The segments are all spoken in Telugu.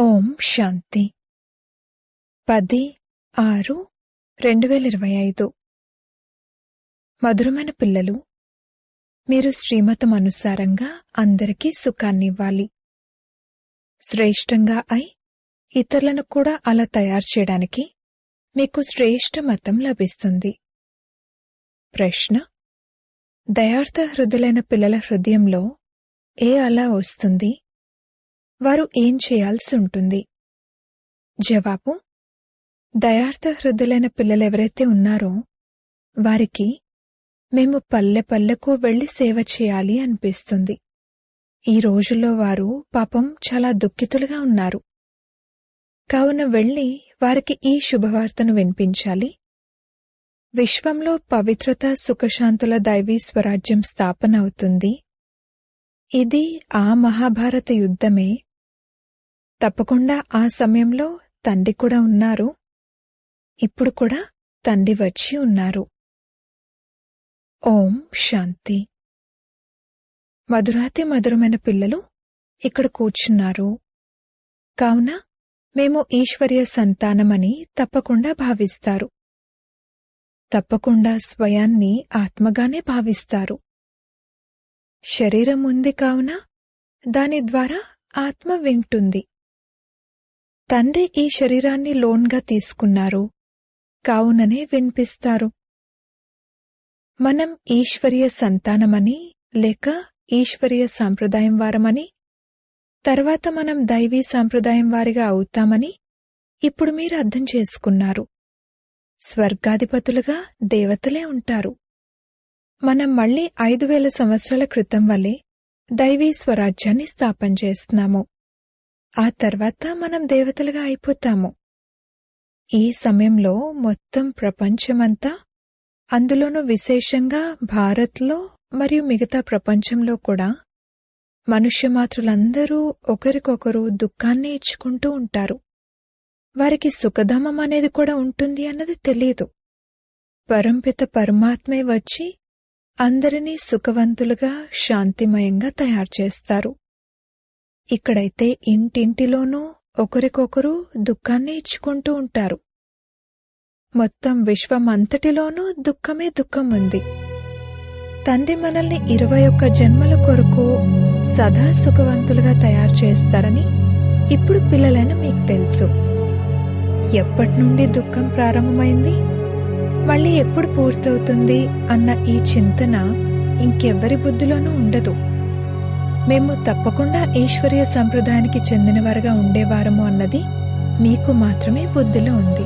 ఓం శాంతి. పది ఆరు రెండు వేల ఇరవై ఐదు. మధురమైన పిల్లలు మీరు శ్రీమతం అనుసారంగా అందరికీ సుఖాన్నివ్వాలి శ్రేష్టంగా అయి ఇతరులను కూడా అలా తయారు చేయడానికి మీకు శ్రేష్ఠ మతం లభిస్తుంది. ప్రశ్న దయార్థ హృదులైన పిల్లల హృదయంలో ఏ అలా వస్తుంది? వారు ఏం చేయాల్సి ఉంటుంది? జవాబు దయార్థ హృదయులైన పిల్లలెవరైతే ఉన్నారో వారికి మేము పల్లె పల్లెకు వెళ్ళి సేవ చేయాలి అనిపిస్తుంది. ఈ రోజుల్లో వారు పాపం చాలా దుఃఖితులుగా ఉన్నారు. కావున వెళ్ళి వారికి ఈ శుభవార్తను వినిపించాలి. విశ్వంలో పవిత్రత సుఖశాంతుల దైవీ స్వరాజ్యం స్థాపన అవుతుంది. ఇది ఆ మహాభారత యుద్ధమే తప్పకుండా ఆ సమయంలో తండ్రి కూడా ఉన్నారు. ఇప్పుడు కూడా తండ్రి వచ్చి ఉన్నారు. ఓం శాంతి. మధురాతి మధురమైన పిల్లలు ఇక్కడ కూర్చున్నారు. కావున మేము ఈశ్వర్య సంతానమని తప్పకుండా భావిస్తారు. తప్పకుండా స్వయాన్ని ఆత్మగానే భావిస్తారు. శరీరం ఉంది కావున దాని ద్వారా ఆత్మ వింటుంది. తండ్రి ఈ శరీరాన్ని లోన్గా తీసుకున్నారు. కావుననే వినిపిస్తారు. మనం ఈశ్వరీయ సంతానమని లేక ఈశ్వరీయ సాంప్రదాయం వారమని తర్వాత మనం దైవీ సాంప్రదాయం వారిగా అవుతామని ఇప్పుడు మీరు అర్థం చేసుకున్నారు. స్వర్గాధిపతులుగా దేవతలే ఉంటారు. మనం మళ్ళీ ఐదు వేల సంవత్సరాల క్రితం వల్లే దైవీ స్వరాజ్యాన్ని స్థాపన చేస్తున్నాము. ఆ తర్వాత మనం దేవతలుగా అయిపోతాము. ఈ సమయంలో మొత్తం ప్రపంచమంతా అందులోనూ విశేషంగా భారత్లో మరియు మిగతా ప్రపంచంలో కూడా మనుష్యమాతృలందరూ ఒకరికొకరు దుఃఖాన్ని ఇచ్చుకుంటూ ఉంటారు. వారికి సుఖధామం అనేది కూడా ఉంటుంది అన్నది తెలియదు. పరంపిత పరమాత్మే వచ్చి అందరినీ సుఖవంతులుగా శాంతిమయంగా తయారు చేస్తారు. ఇక్కడైతే ఇంటింటిలోనూ ఒకరికొకరు దుఃఖాన్ని ఇచ్చుకుంటూ ఉంటారు. మొత్తం విశ్వమంతటిలోనూ దుఃఖమే దుఃఖం ఉంది తండ్రి మనల్ని ఇరవై ఒక్క జన్మల కొరకు సదా సుఖవంతులుగా తయారు చేస్తారని ఇప్పుడు పిల్లలైన మీకు తెలుసు. ఎప్పటి నుండి దుఃఖం ప్రారంభమైంది? మళ్ళీ ఎప్పుడు పూర్తవుతుంది? అన్న ఈ చింతన ఇంకెవ్వరి బుద్ధిలోనూ ఉండదు. మేము తప్పకుండా ఈశ్వరీయ సంప్రదాయానికి చెందినవారుగా ఉండేవారము అన్నది మీకు మాత్రమే బుద్ధిలో ఉంది.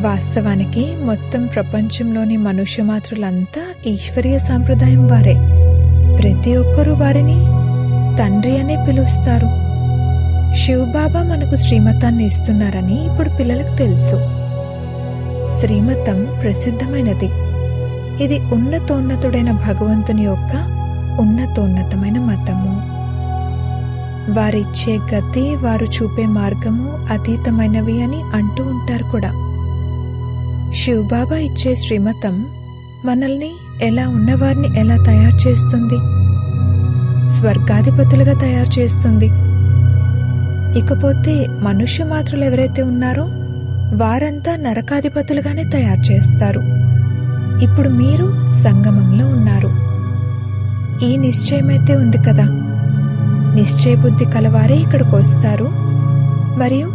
వాస్తవానికి మొత్తం ప్రపంచంలోని మనుష్యమాతృలంతా ఈశ్వరీయ సాంప్రదాయం వారే. ప్రతి ఒక్కరూ వారిని తండ్రి అనే పిలుస్తారు. శివబాబా మనకు శ్రీమతాన్ని ఇస్తున్నారని ఇప్పుడు పిల్లలకు తెలుసు. శ్రీమతం ప్రసిద్ధమైనది. ఇది ఉన్నతోన్నతుడైన భగవంతుని యొక్క ఉన్నతోన్నతమైన మతము. వారిచ్చే గతి వారు చూపే మార్గము అతీతమైనవి అని అంటూ ఉంటారు కూడా. శివబాబా ఇచ్చే శ్రీమతం మనల్ని ఎలా ఉన్నవారిని ఎలా తయారు చేస్తుంది? స్వర్గాధిపతులుగా తయారు చేస్తుంది. ఇకపోతే మనుష్య మాత్రులు ఎవరైతే ఉన్నారో వారంతా నరకాధిపతులుగానే తయారు చేస్తారు. ఇప్పుడు మీరు సంగమంలో ఉన్నారు. ఈ నిశ్చయమైతే ఉంది కదా. నిశ్చయ బుద్ధి కలవారే ఇక్కడికి వస్తారు. మరియు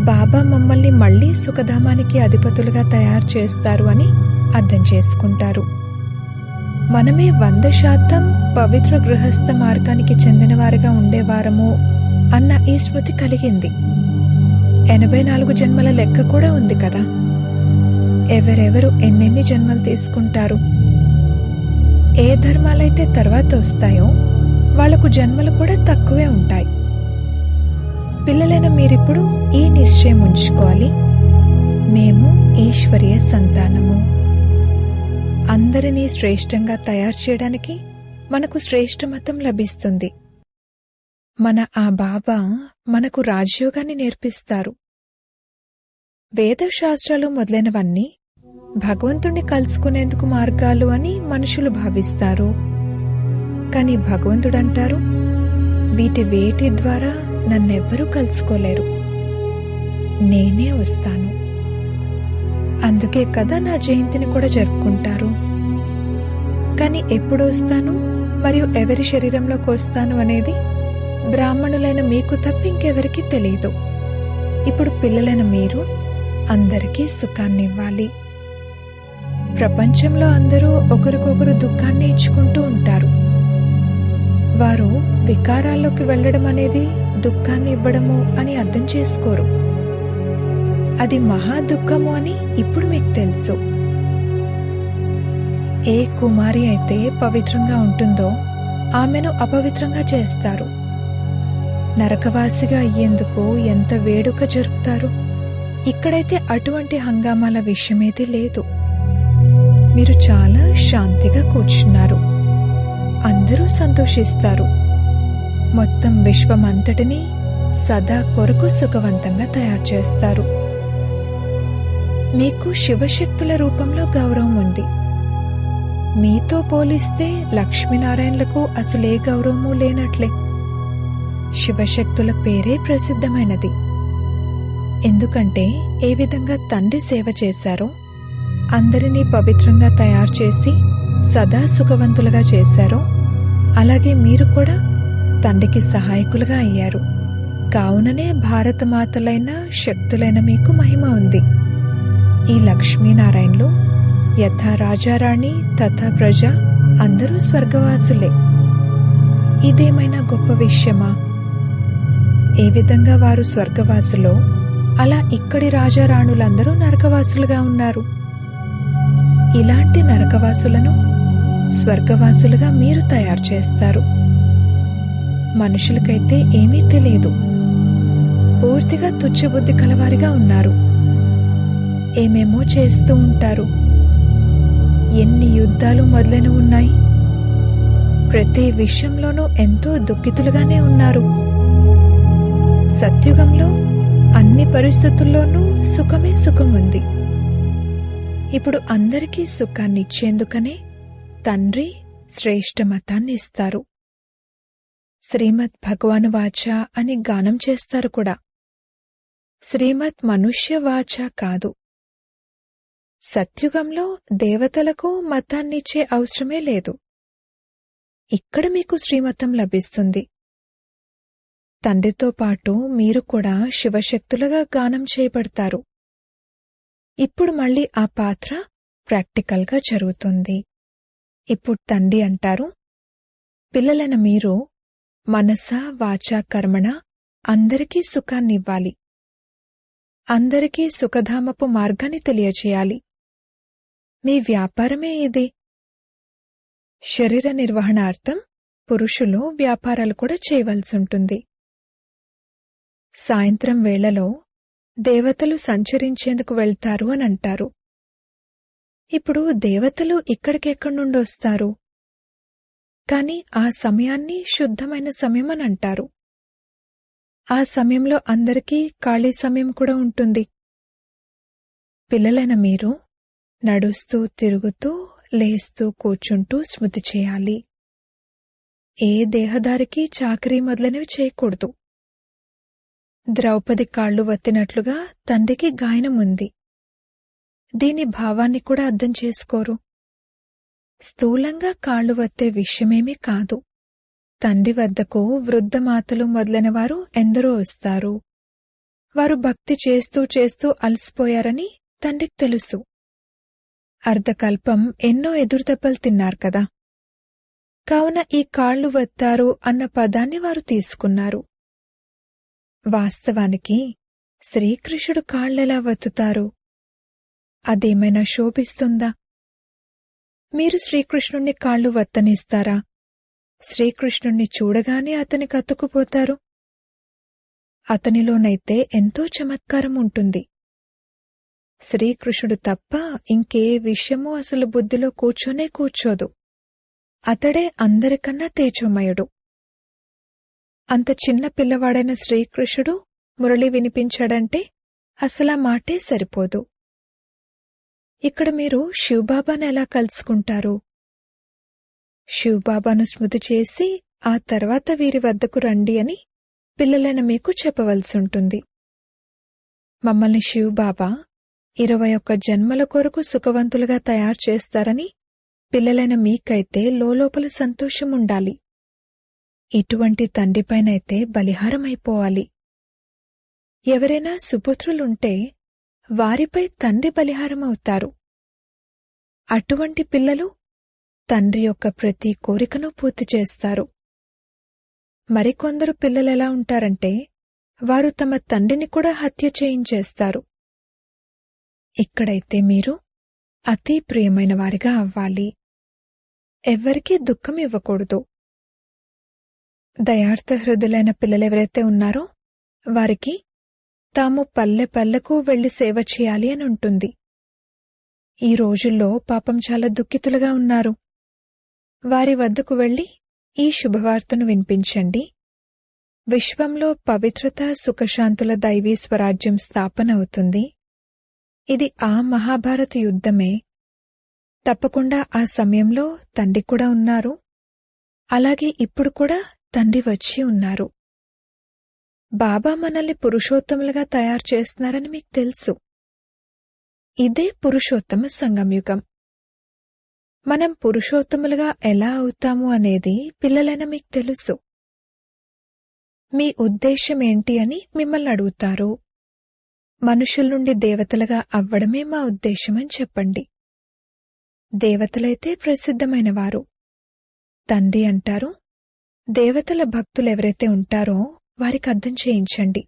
బాబా మమ్మల్ని మళ్ళీ సుఖధామానికి అధిపతులుగా తయారు చేస్తారు అని అర్థం చేసుకుంటారు. మనమే వంద శాతం పవిత్ర గృహస్థ మార్గానికి చెందినవారుగా ఉండేవారము అన్న ఈ స్మృతి కలిగింది. ఎనభై నాలుగు జన్మల లెక్క కూడా ఉంది కదా. ఎవరెవరు ఎన్నెన్ని జన్మలు తీసుకుంటారు? ఏ ధర్మాలైతే తర్వాత వస్తాయో వాళ్ళకు జన్మలు కూడా తక్కువే ఉంటాయి. పిల్లలైన మీరిప్పుడు ఈ నిశ్చయం ఉంచుకోవాలి. మేము ఈశ్వరీయ సంతానము. అందరినీ శ్రేష్టంగా తయారు చేయడానికి మనకు శ్రేష్ట మతం లభిస్తుంది. మన ఆ బాబా మనకు రాజయోగాన్ని నేర్పిస్తారు. వేదశాస్త్రాలు మొదలైనవన్నీ భగవంతుణ్ణి కలుసుకునేందుకు మార్గాలు అని మనుషులు భావిస్తారు. కాని భగవంతుడంటారు వీటి వేటి ద్వారా నన్నెవ్వరూ కలుసుకోలేరు. నేనే వస్తాను. అందుకే కదా నా జయంతిని కూడా జరుపుకుంటారు. కానీ ఎప్పుడు వస్తాను మరియు ఎవరి శరీరంలోకి వస్తాను అనేది బ్రాహ్మణులైన మీకు తప్ప ఇంకెవరికీ తెలియదు. ఇప్పుడు పిల్లలైన మీరు అందరికీ సుఖాన్ని ఇవ్వాలి ప్రపంచంలో అందరూ ఒకరికొకరు దుఃఖాన్ని ఇచ్చుకుంటూ ఉంటారు. వారు వికారాల్లోకి వెళ్ళడం అనేది దుఃఖాన్ని ఇవ్వడము అని అర్థం చేసుకోరు. అది మహా దుఃఖము అని ఇప్పుడు మీకు తెలుసు. ఏ కుమారి అయితే పవిత్రంగా ఉంటుందో ఆమెను అపవిత్రంగా చేస్తారు. నరకవాసిగా అయ్యేందుకు ఎంత వేడుక జరుపుతారు? ఇక్కడైతే అటువంటి హంగామాల విషయమేది లేదు. మీరు చాలా శాంతిగా కూర్చున్నారు. అందరూ సంతోషిస్తారు. మొత్తం విశ్వమంతటిని సదా కొరకు సుఖవంతంగా తయారు చేస్తారు. మీకు శివశక్తుల రూపంలో గౌరవం ఉంది. మీతో పోలిస్తే లక్ష్మీనారాయణలకు అసలే గౌరవము లేనట్లే. శివశక్తుల పేరే ప్రసిద్ధమైనది. ఎందుకంటే ఏ విధంగా తండ్రి సేవ చేశారో అందరినీ పవిత్రంగా తయారు చేసి సదా సుఖవంతులుగా చేశారో అలాగే మీరు కూడా తండ్రికి సహాయకులుగా అయ్యారు. కావుననే భారతమాతలైన శక్తులైన మీకు మహిమ ఉంది. ఈ లక్ష్మీనారాయణలు యథా రాజారాణి తథా ప్రజ అందరూ స్వర్గవాసులే. ఇదేమైనా గొప్ప విషయమా? ఏ విధంగా వారు స్వర్గవాసులో అలా ఇక్కడి రాజారాణులందరూ నరకవాసులుగా ఉన్నారు? ఇలాంటి నరకవాసులను స్వర్గవాసులుగా మీరు తయారు చేస్తారు. మనుషులకైతే ఏమీ తెలియదు. పూర్తిగా తుచ్చబుద్ధి కలవారిగా ఉన్నారు. ఏమేమో చేస్తూ ఉంటారు. ఎన్ని యుద్ధాలు మొదలైన ఉన్నాయి. ప్రతి విషయంలోనూ ఎంతో దుఃఖితులుగానే ఉన్నారు. సత్యుగంలో అన్ని పరిస్థితుల్లోనూ సుఖమే సుఖం ఉంది ఇప్పుడు అందరికీ సుఖాన్ని ఇచ్చేందుకనే తండ్రి శ్రేష్ఠ మతాన్ని ఇస్తారు. శ్రీమద్ భగవాను వాచ అని గానం చేస్తారు కూడా. శ్రీమద్ మనుష్య వాచ కాదు. సత్యుగంలో దేవతలకు మతాన్నిచ్చే అవసరమే లేదు. ఇక్కడ మీకు శ్రీమతం లభిస్తుంది. తండ్రితో పాటు మీరు కూడా శివశక్తులుగా గానం చేయబడతారు. ఇప్పుడు మళ్ళీ ఆ పాత్ర ప్రాక్టికల్గా జరుగుతుంది. ఇప్పుడు తండ్రి అంటారు పిల్లలైన మీరు మనస వాచా కర్మణ అందరికీ సుఖాన్నివ్వాలి అందరికీ సుఖధామపు మార్గాన్ని తెలియచేయాలి మీ వ్యాపారమే ఇది. శరీర నిర్వహణార్థం పురుషులు వ్యాపారాలు కూడా చేయవలసి ఉంటుంది. సాయంత్రం వేళలో దేవతలు సంచరించేందుకు వెళ్తారు అని అంటారు. ఇప్పుడు దేవతలు ఇక్కడికెక్కడి నుండి వస్తారు? కాని ఆ సమయాన్ని శుద్ధమైన సమయం అని అంటారు. ఆ సమయంలో అందరికీ ఖాళీ సమయం కూడా ఉంటుంది. పిల్లలైన మీరు నడుస్తూ తిరుగుతూ లేస్తూ కూర్చుంటూ స్మృతి చేయాలి. ఏ దేహదారికి చాకరీ మొదలైనవి చేయకూడదు. ద్రౌపది కాళ్ళు వత్తినట్లుగా తండ్రికి గాయనముంది దీని భావాన్ని కూడా అర్థం చేసుకోరు. స్థూలంగా కాళ్ళు వత్తే విషయమేమీ కాదు. తండ్రి వద్దకు వృద్ధమాతలు మొదలైన వారు ఎందరో వస్తారు. వారు భక్తి చేస్తూ చేస్తూ అలసిపోయారని తండ్రికి తెలుసు. అర్ధకల్పం ఎన్నో ఎదురుదెబ్బలు తిన్నారు కదా. కావున ఈ కాళ్ళు వత్తారు అన్న పదాన్ని వారు తీసుకున్నారు. వాస్తవానికి శ్రీకృష్ణుడు కాళ్ళెలా వత్తుతారు? అదేమైనా శోభిస్తుందా? మీరు శ్రీకృష్ణుణ్ణి కాళ్ళు వత్తనిస్తారా? శ్రీకృష్ణుణ్ణి చూడగానే అతనికి కత్తుకుపోతారు అతనిలోనైతే ఎంతో చమత్కారం ఉంటుంది. శ్రీకృష్ణుడు తప్ప ఇంకే విషయమూ అసలు బుద్ధిలో కూర్చొనే కూర్చోదు. అతడే అందరికన్నా తేజోమయుడు. అంత చిన్న పిల్లవాడైన శ్రీకృష్ణుడు మురళి వినిపించాడంటే అసలా మాటే సరిపోదు. ఇక్కడ మీరు శివబాబాను ఎలా కలుసుకుంటారు? శివబాబాను స్మృతి చేసి ఆ తర్వాత వీరి వద్దకు రండి అని పిల్లలైన మీకు చెప్పవలసి ఉంటుంది. మమ్మల్ని శివబాబా ఇరవై ఒక్క జన్మల కొరకు సుఖవంతులుగా తయారు చేస్తారని పిల్లలైన మీకైతే లోలోపల సంతోషం ఉండాలి. ఇటువంటి తండ్రిపైనైతే బలిహారమైపోవాలి. ఎవరైనా సుపుత్రులుంటే వారిపై తండ్రి బలిహారమవుతారు. అటువంటి పిల్లలు తండ్రి యొక్క ప్రతి కోరికను పూర్తి చేస్తారు. మరికొందరు పిల్లలు ఎలా ఉంటారంటే వారు తమ తండ్రిని కూడా హత్య చేయించేస్తారు. ఇక్కడైతే మీరు అతి ప్రియమైన వారిగా అవ్వాలి. ఎవ్వరికీ దుఃఖం ఇవ్వకూడదు. దయార్థ హృదయులైన పిల్లలెవరైతే ఉన్నారో వారికి తాము పల్లె పల్లెకు వెళ్ళి సేవ చేయాలి అని ఉంటుంది. ఈ రోజుల్లో పాపం చాలా దుఃఖితులుగా ఉన్నారు. వారి వద్దకు వెళ్ళి ఈ శుభవార్తను వినిపించండి. విశ్వంలో పవిత్రత సుఖశాంతుల దైవీ స్వరాజ్యం స్థాపన అవుతుంది. ఇది ఆ మహాభారత యుద్ధమే. తప్పకుండా ఆ సమయంలో తండ్రి కూడా ఉన్నారు. అలాగే ఇప్పుడు కూడా తండ్రి వచ్చి ఉన్నారు. బాబా మనల్ని పురుషోత్తములుగా తయారు చేస్తున్నారని మీకు తెలుసు. ఇదే పురుషోత్తమ సంగమయుగం. మనం పురుషోత్తములుగా ఎలా అవుతాము అనేది పిల్లలైన మీకు తెలుసు. మీ ఉద్దేశం ఏంటి అని మిమ్మల్ని అడుగుతారు. మనుషుల నుండి దేవతలుగా అవ్వడమే మా ఉద్దేశమని చెప్పండి. దేవతలైతే ప్రసిద్ధమైనవారు. తండ్రి అంటారు దేవతల భక్తులు ఎవరైతే ఉంటారో వారికి అర్థం చేయించండి.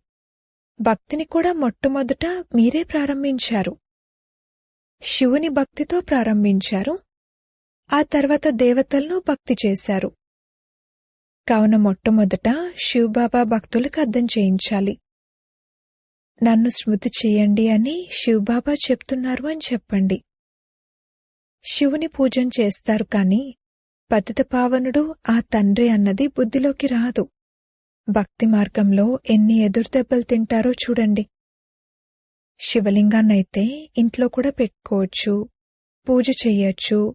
భక్తిని కూడా మొట్టమొదట మీరే ప్రారంభించారు. శివుని భక్తితో ప్రారంభించారు. ఆ తర్వాత దేవతలను భక్తి చేశారు. కావున మొట్టమొదట శివబాబా భక్తులకు అర్థం చేయించాలి. నన్ను స్మృతి చేయండి అని శివబాబా చెప్తున్నారు అని చెప్పండి. శివుని పూజం చేస్తారు కాని పతిత పావనుడు ఆ తండ్రి అన్నది బుద్ధిలోకి రాదు. భక్తి మార్గంలో ఎన్ని ఎదురుదెబ్బలు తింటారో చూడండి. శివలింగాన్నైతే ఇంట్లో కూడా పెట్టుకోవచ్చు పూజ చెయ్యొచ్చు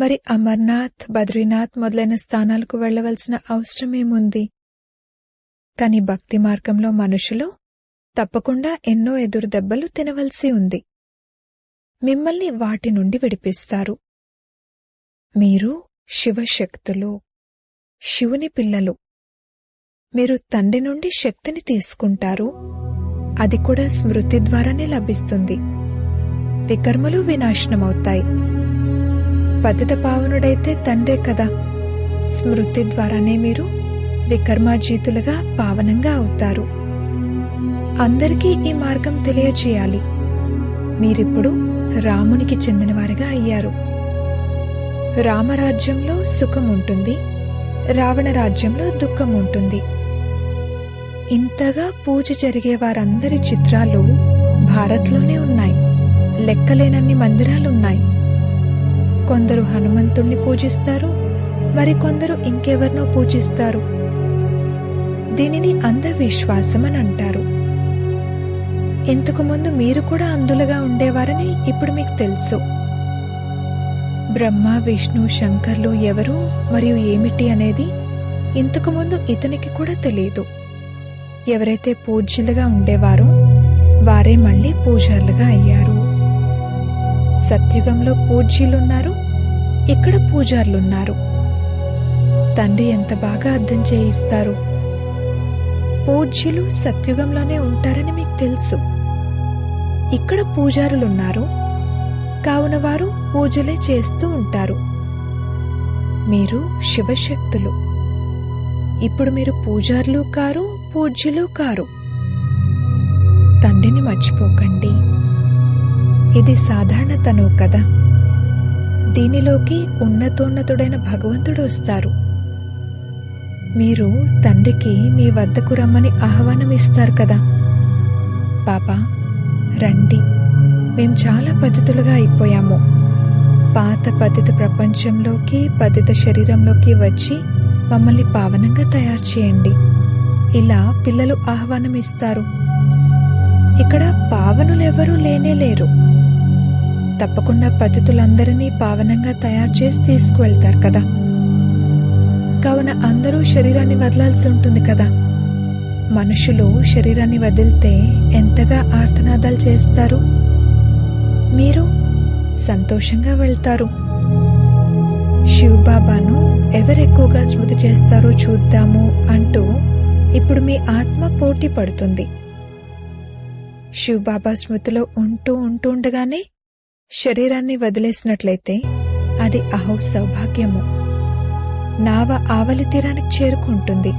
మరి అమర్నాథ్ బద్రీనాథ్ మొదలైన స్థానాలకు వెళ్ళవలసిన అవసరమేముంది? కాని భక్తి మార్గంలో మనుషులు తప్పకుండా ఎన్నో ఎదురు దెబ్బలు తినవలసి ఉంది. మిమ్మల్ని వాటి నుండి విడిపిస్తారు. మీరు శివశక్తులు శివుని పిల్లలు. మీరు తండ్రి నుండి శక్తిని తీసుకుంటారు. అది కూడా స్మృతి ద్వారానే లభిస్తుంది. వికర్మలు వినాశనమవుతాయి. పతిత పావనుడైతే తండ్రే కదా. స్మృతి ద్వారానే మీరు వికర్మాజీతులుగా పావనంగా అవుతారు. అందరికీ ఈ మార్గం తెలియచేయాలి మీరిప్పుడు రామునికి చెందినవారిగా అయ్యారు. రామరాజ్యంలో సుఖం ఉంటుంది రావణ రాజ్యంలో దుఃఖం ఉంటుంది ఇంతగా పూజ జరిగే వారందరి చిత్రాలు భారత్లోనే ఉన్నాయి. లెక్కలేనన్ని మందిరాలున్నాయి. కొందరు హనుమంతుణ్ణి పూజిస్తారు. మరికొందరు ఇంకెవరినో పూజిస్తారు. దీనిని అంధవిశ్వాసం అని అంటారు ఇంతకుముందు మీరు కూడా అందులుగా ఉండేవారని ఇప్పుడు మీకు తెలుసు. బ్రహ్మ విష్ణు శంకర్లు ఎవరు మరియు ఏమిటి అనేది ఇంతకుముందు ఇతనికి కూడా తెలియదు. ఎవరైతే పూజ్యులుగా ఉండేవారో వారే మళ్ళీ పూజారులుగా అయ్యారు. సత్యుగంలో పూజ్యులున్నారు ఇక్కడ పూజారులున్నారు. తండ్రి ఎంత బాగా అర్థం చేయిస్తారు? పూజ్యులు సత్యుగంలోనే ఉంటారని మీకు తెలుసు. ఇక్కడ పూజారులున్నారు. కావున వారు పూజలే చేస్తూ ఉంటారు. మీరు శివశక్తులు. ఇప్పుడు మీరు పూజారులు కారు పూజ్యులు కారు. తండ్రిని మర్చిపోకండి. ఇది సాధారణ తనువు కదా. దీనిలోకి ఉన్నతోన్నతుడైన భగవంతుడు వస్తారు. మీరు తండ్రికి మీ వద్దకు రమ్మని ఆహ్వానం ఇస్తారు కదా. పాప రండి. మేం చాలా పద్ధతులుగా అయిపోయాము. పాత పతిత ప్రపంచంలోకి పతిత శరీరంలోకి వచ్చి మమ్మల్ని పావనంగా తయారు చేయండి. ఇలా పిల్లలు ఆహ్వానం ఇస్తారు ఇక్కడ పావనులెవరూ లేనే లేరు. తప్పకుండా పతితులందరినీ పావనంగా తయారు చేసి తీసుకువెళ్తారు కదా. కావున అందరూ శరీరాన్ని వదలాల్సి ఉంటుంది కదా. మనుషులు శరీరాన్ని వదిలితే ఎంతగా ఆర్తనాదాలు చేస్తారు? మీరు సంతోషంగా వెళ్తారు. శివబాబాను ఎవరెక్కువగా స్మృతి చేస్తారో చూద్దాము అంటూ ఇప్పుడు మీ ఆత్మ పోటీ పడుతుంది. శివబాబా స్మృతిలో ఉంటూ ఉంటూ ఉండగానే శరీరాన్ని వదిలేసినట్లయితే అది అహో సౌభాగ్యము నావ ఆవలి తీరానికి చేరుకుంటుంది.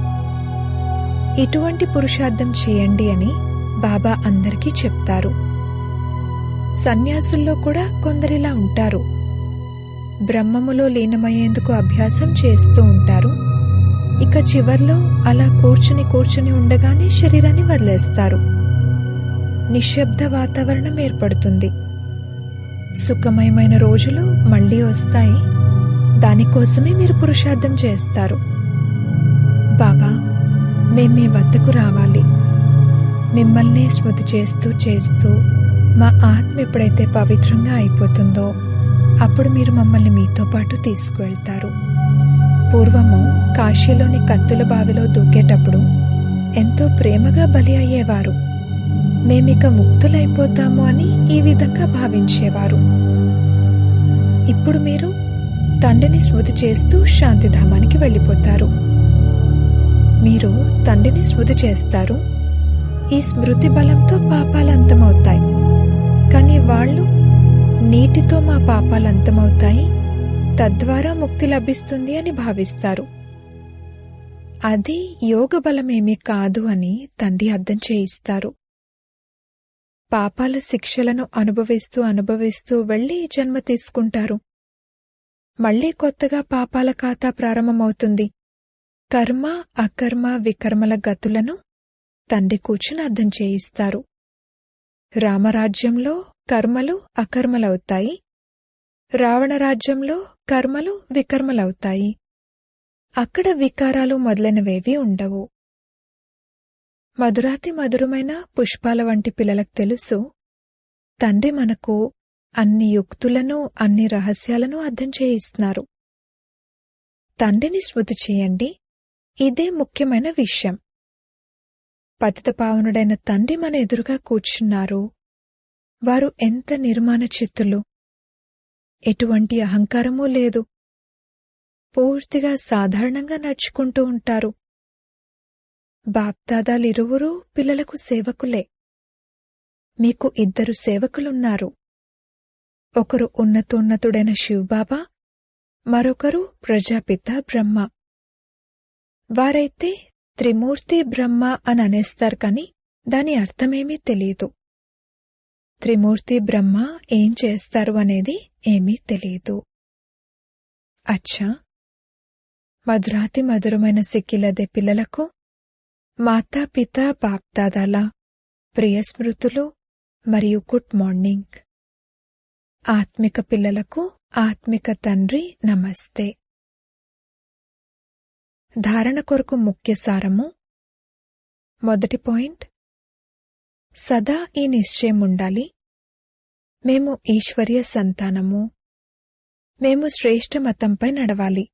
ఇటువంటి పురుషార్థం చేయండి అని బాబా అందరికీ చెప్తారు. సన్యాసుల్లో కూడా కొందరిలా ఉంటారు. బ్రహ్మములో లీనమయ్యేందుకు అభ్యాసం చేస్తూ ఉంటారు. ఇక చివర్లో అలా కూర్చుని కూర్చుని ఉండగానే శరీరాన్ని వదిలేస్తారు. నిశ్శబ్ద వాతావరణం ఏర్పడుతుంది. సుఖమయమైన రోజులు మళ్ళీ వస్తాయి. దానికోసమే మీరు పురుషార్థం చేస్తారు. బాబా మేం మీ వద్దకు రావాలి. మిమ్మల్ని స్మృతి చేస్తూ చేస్తూ మా ఆత్మ ఎప్పుడైతే పవిత్రంగా అయిపోతుందో అప్పుడు మీరు మమ్మల్ని మీతో పాటు తీసుకువెళ్తారు. పూర్వము కాశీలోని కత్తుల బావిలో దూకేటప్పుడు ఎంతో ప్రేమగా బలి అయ్యేవారు. మేమిక ముక్తులైపోతాము అని ఈ విధంగా భావించేవారు. ఇప్పుడు మీరు తండ్రిని స్మృతి చేస్తూ శాంతిధామానికి వెళ్ళిపోతారు. మీరు తండ్రిని స్మృతి చేస్తారు. ఈ స్మృతి బలంతో పాపాలు అంతమవుతాయి. కానీ వాళ్ళు నీటితో మా పాపాలు అంతమవుతాయి తద్వారా ముక్తి లభిస్తుంది అని భావిస్తారు. అది యోగ బలమేమీ కాదు అని తండ్రి అర్థం చేయిస్తారు. పాపాల శిక్షలను అనుభవిస్తూ అనుభవిస్తూ వెళ్ళి జన్మ తీసుకుంటారు. మళ్ళీ కొత్తగా పాపాల ఖాతా ప్రారంభమవుతుంది. కర్మ అకర్మ వికర్మల గతులను తండ్రి కూర్చుని అర్థం చేయిస్తారు. రామరాజ్యంలో కర్మలు అకర్మలవుతాయి. రావణరాజ్యంలో కర్మలు వికర్మలవుతాయి. అక్కడ వికారాలు మొదలైనవేవీ ఉండవు. మధురాతి మధురమైన పుష్పాల వంటి పిల్లలకు తెలుసు. తండ్రి మనకు అన్ని యుక్తులను అన్ని రహస్యాలను అర్థం చేయిస్తున్నారు. తండ్రిని స్మృతి చేయండి. ఇదే ముఖ్యమైన విషయం. పతితపావనుడైన తండ్రి మన ఎదురుగా కూర్చున్నారు. వారు ఎంత నిర్మాణ చిత్తులు. ఎటువంటి అహంకారమూ లేదు. పూర్తిగా సాధారణంగా నడుచుకుంటూ ఉంటారు. బాప్దాదాలిరువురూ పిల్లలకు సేవకులే. మీకు ఇద్దరు సేవకులున్నారు. ఒకరు ఉన్నతోన్నతుడైన శివబాబా మరొకరు ప్రజాపిత బ్రహ్మ. వారైతే త్రిమూర్తి బ్రహ్మ అని అనేస్తారు కాని దాని అర్థమేమీ తెలియదు. త్రిమూర్తి బ్రహ్మ ఏం చేస్తారు అనేది ఏమీ తెలియదు. అచ్చా! మధురాతి మధురమైన సిక్కిలదే పిల్లలకు మాతాపిత బాప్దాదాల ప్రియ స్మృతులు మరియు గుడ్ మార్నింగ్. ఆత్మిక పిల్లలకు ఆత్మిక తండ్రి నమస్తే. ధారణ కొరకు ముఖ్య సారము. మొదటి పాయింట్. సదా ఈ నిశ్చయం ఉండాలి. మేము ఈశ్వర్య సంతానము. మేము శ్రేష్ఠ మతంపై నడవాలి.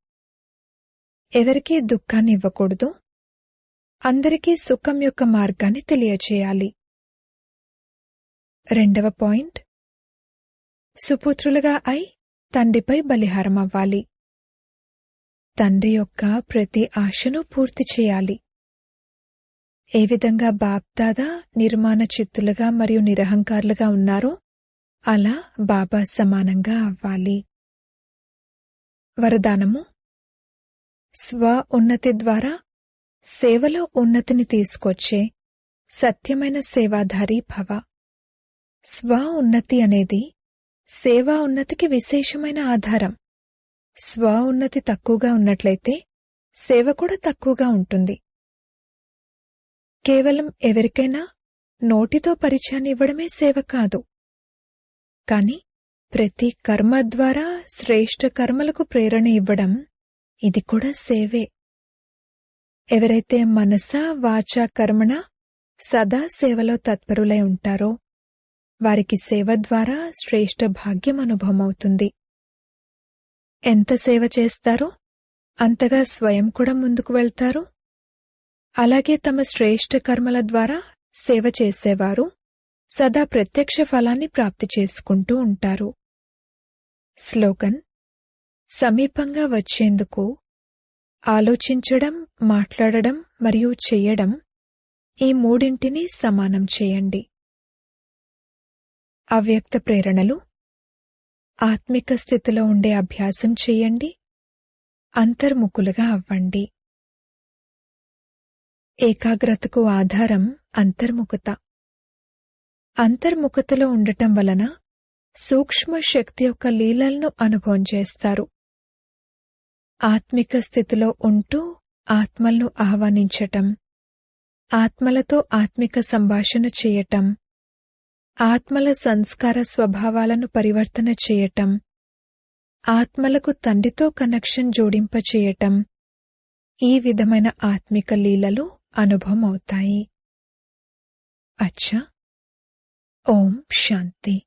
ఎవరికీ దుఃఖాన్ని ఇవ్వకూడదు. అందరికీ సుఖం యొక్క మార్గాన్ని తెలియచేయాలి. రెండవ పాయింట్. సుపుత్రులుగా అయి తండ్రిపై బలిహారం అవ్వాలి తండ్రి యొక్క ప్రతి ఆశను పూర్తి చేయాలి. ఏ విధంగా బాప్దాదా నిర్మాణ చిత్తులుగా మరియు నిరహంకారులుగా ఉన్నారో అలా బాబా సమానంగా అవ్వాలి. వరదానము స్వ ఉన్నతి ద్వారా సేవలో ఉన్నతిని తీసుకొచ్చే సత్యమైన సేవాధారి భవ. స్వ ఉన్నతి అనేది సేవా ఉన్నతికి విశేషమైన ఆధారం. స్వఉన్నతి తక్కువగా ఉన్నట్లయితే సేవ కూడా తక్కువగా ఉంటుంది. కేవలం ఎవరికైనా నోటితో పరిచయాన్ని ఇవ్వడమే సేవ కాదు. కాని ప్రతి కర్మ ద్వారా శ్రేష్ఠ కర్మలకు ప్రేరణ ఇవ్వడం ఇది కూడా సేవే. ఎవరైతే మనస వాచ కర్మణ సదా సేవలో తత్పరులై ఉంటారో వారికి సేవ ద్వారా శ్రేష్ఠ భాగ్యం అనుభవమవుతుంది. ఎంత సేవ చేస్తారో? అంతగా స్వయం కూడా ముందుకు వెళ్తారు? అలాగే తమ శ్రేష్ఠ కర్మల ద్వారా సేవ చేసేవారు సదా ప్రత్యక్ష ఫలాన్ని ప్రాప్తి చేసుకుంటూ ఉంటారు. స్లోగన్ సమీపంగా వచ్చేందుకు ఆలోచించడం మాట్లాడడం మరియు చెయ్యడం ఈ మూడింటిని సమానం చేయండి. అవ్యక్త ప్రేరణలు ఆత్మిక స్థితిలో ఉండే అభ్యాసం చేయండి. అంతర్ముఖులుగా అవ్వండి. ఏకాగ్రతకు ఆధారం అంతర్ముఖత. అంతర్ముఖతలో ఉండటం వలన సూక్ష్మ శక్తి యొక్క లీలలను అనుభవం చేస్తారు. ఆత్మిక స్థితిలో ఉంటూ ఆత్మలను ఆహ్వానించటం. ఆత్మలతో ఆత్మిక సంభాషణ చేయటం. ఆత్మల సంస్కార స్వభావాలను పరివర్తన చేయటం. ఆత్మలకు తండ్రితో కనెక్షన్ జోడింపచేయటం. ఈ విధమైన ఆత్మిక లీలలు అనుభవం అవుతాయి అచ్చా. ఓం శాంతి.